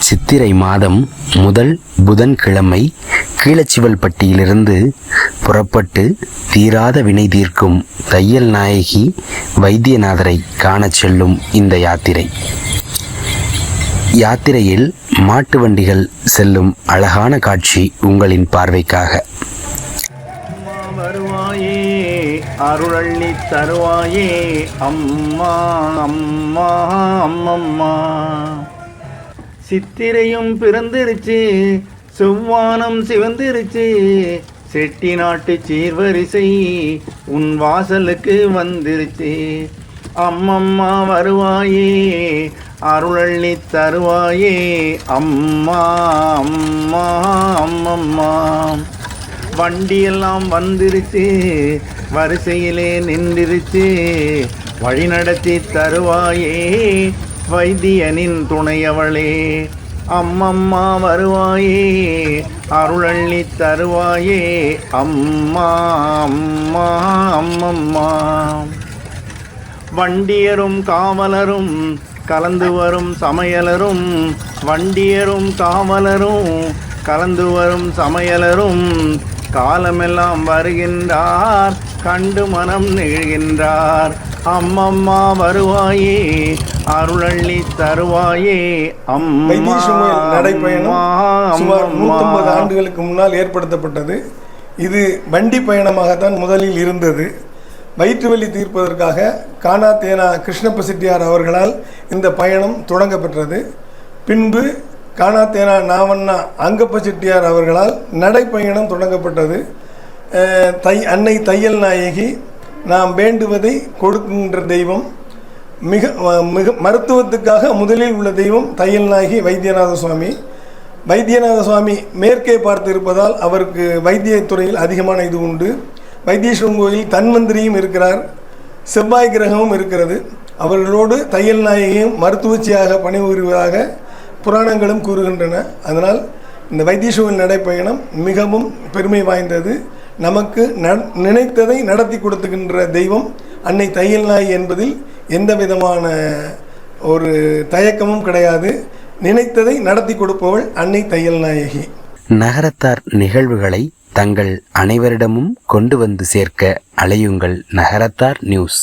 சித்திரை மாதம் முதல் புதன்கிழமை கீழச்சிவல்பட்டியிலிருந்து புறப்பட்டு தீராத வினை தீர்க்கும் தையல் நாயகி வைத்தியநாதரை காணச் செல்லும் இந்த யாத்திரை. யாத்திரையில் மாட்டு வண்டிகள் செல்லும் அழகான காட்சி உங்களின் பார்வைக்காக. வருவாயே அருளள்ளி தருவாயே அம்மா அம்மா அம்மம்மா. சித்திரையும் பிறந்திருச்சு செவ்வானம் சிவந்திருச்சு. செட்டி நாட்டு சீர்வரிசை உன் வாசலுக்கு வந்துருச்சு. அம்மம்மா வருவாயே அருளள்ளி தருவாயே. அம்மா அம்மா அம்மம்மா. வண்டியெல்லாம் வந்துருச்சு வரிசையிலே நின்றுருச்சு. வழி நடத்தி தருவாயே வைத்தியனின் துணையவளே. அம்மம்மா வருவாயே அருளள்ளி தருவாயே. அம்மா அம்மா அம்மம்மா. வண்டியரும் காவலரும் கலந்து வரும் சமையலரும் வண்டியரும் காவலரும் கலந்து வரும் சமையலரும் காலமெல்லாம் வருகின்றார் கண்டு மனம் நிகழ்கின்றார் அம்மம்மா வருவாயே அருளள்ளி தருவாயே அம்மா நடைப்பயணம் சுமார். 150 ஆண்டுகளுக்கு முன்னால் ஏற்படுத்தப்பட்டது. இது வண்டி பயணமாகத்தான் முதலில் இருந்தது. வயிற்று வலி தீர்ப்பதற்காக கானாத்தேனா கிருஷ்ணப்ப செட்டியார் அவர்களால் இந்த பயணம் தொடங்கப்பெற்றது. பின்பு கானாத்தேனா நாவண்ணா அங்கப்ப செட்டியார் அவர்களால் நடைப்பயணம் தொடங்கப்பட்டது. தை அன்னை தையல் நாயகி நாம் வேண்டுவதை கொடுக்கின்ற தெய்வம் மிக மிக மருத்துவத்துக்காக முதலில் உள்ள தெய்வம் தையல் நாயகி வைத்தியநாத சுவாமி வைத்தியநாத சுவாமி மேற்கே பார்த்து இருப்பதால் அவருக்கு வைத்தியத்துறையில் அதிகமான இது உண்டு. வைத்தீஸ்வரன் கோயில் தன்வந்திரியும் இருக்கிறார் செவ்வாய் கிரகமும் இருக்கிறது. அவர்களோடு தையல் நாயகியும் மருத்துவச்சியாக பணிபுரிவதாக புராணங்களும் கூறுகின்றன. அதனால் இந்த வைத்தீஸ்வரன் நடைப்பயணம் மிகவும் பெருமை வாய்ந்தது. நமக்கு நினைத்ததை நடத்தி கொடுத்துக்கின்ற தெய்வம் அன்னை தையல் நாய் என்பதில் எந்த விதமான ஒரு தயக்கமும் கிடையாது. நினைத்ததை நடத்தி கொடுப்பவள் அன்னை தையல் நாயகி. நகரத்தார் நிகழ்வுகளை தங்கள் அனைவரிடமும் கொண்டு வந்து சேர்க்க அலையுங்கள் நகரத்தார் நியூஸ்.